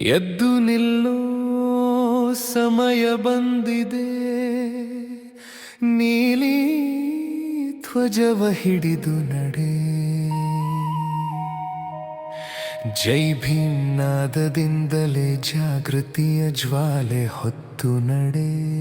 ಎದ್ದು ನಿಲ್ಲೋ ಸಮಯ ಬಂದಿದೆ. ನೀಲಿ ಧ್ವಜವ ಹಿಡಿದು ನಡೆ. ಜೈ ಭೀಮ್ ನಾದದಿಂದಲೇ ಜಾಗೃತಿಯ ಜ್ವಾಲೆ ಹೊತ್ತು ನಡೆ.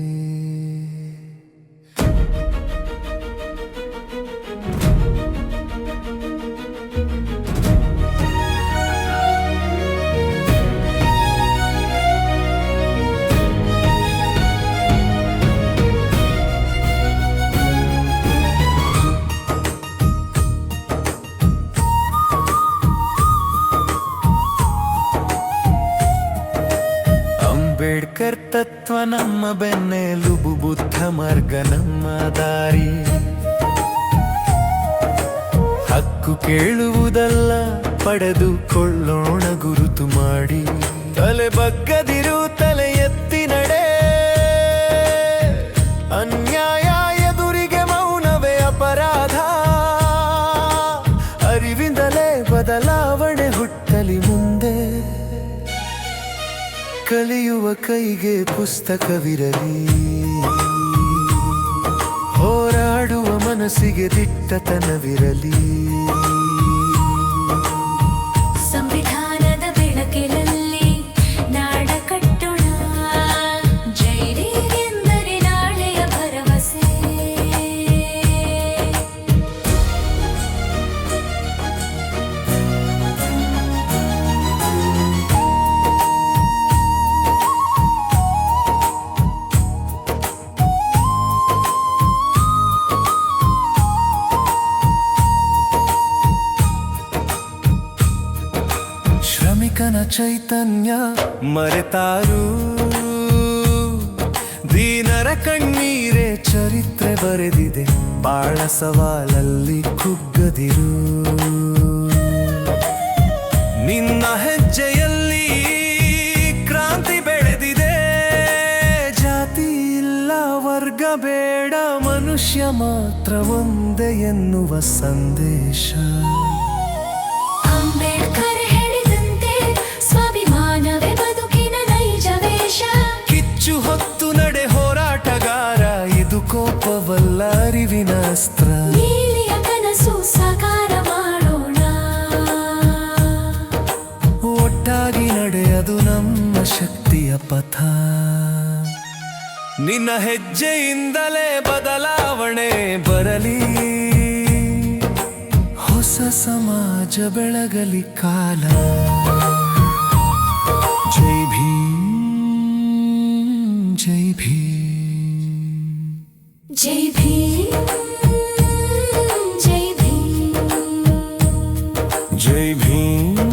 ತತ್ವ ನಮ್ಮ ಬೆನ್ನೆಲುಬು ಬುದ್ಧ ಮಾರ್ಗ ನಮ್ಮ ದಾರಿ. ಹಕ್ಕು ಕೇಳುವುದಲ್ಲ ಪಡೆದುಕೊಳ್ಳೋಣ ಗುರುತು ಮಾಡಿ. ತಲೆ ಬಗ್ಗದಿರು ಕಲಿಯುವ ಕೈಗೆ ಪುಸ್ತಕವಿರಲಿ. ಹೋರಾಡುವ ಮನಸ್ಸಿಗೆ ದಿಟ್ಟತನವಿರಲಿ. ಶ್ರಮಿಕನ ಚೈತನ್ಯ ಮರೆತಾರು. ದೀನರ ಕಣ್ಣೀರೆ ಚರಿತ್ರೆ ಬರೆದಿದೆ, ಬಾಳ ಸವಾಲಲ್ಲಿ ಕುಗ್ಗದಿರು. ನಿನ್ನ ಹೆಜ್ಜೆಯಲ್ಲಿ ಕ್ರಾಂತಿ ಬೆಳೆದಿದೆ. ಜಾತಿ ಇಲ್ಲ, ವರ್ಗ ಬೇಡ, ಮನುಷ್ಯ ಮಾತ್ರ ಒಂದೇ ಎನ್ನುವ ಸಂದೇಶ. ಕೋಪವಲ್ಲ ಅರಿವಿನ ಅಸ್ತ್ರ. ನೀಲಿಯ ಕನಸು ಸಾಕಾರ ಮಾಡೋಣ. ಒಟ್ಟಾಗಿ ನಡೆಯದು ನಮ್ಮ ಶಕ್ತಿಯ ಪಥ. ನಿನ್ನ ಹೆಜ್ಜೆಯಿಂದಲೇ ಬದಲಾವಣೆ ಬರಲಿ. ಹೊಸ ಸಮಾಜ ಬೆಳಗಲಿ ಕಾಲ. ಜೈ ಭೀಮ್ ಜೈ ಭೀಮ್. JP JP JP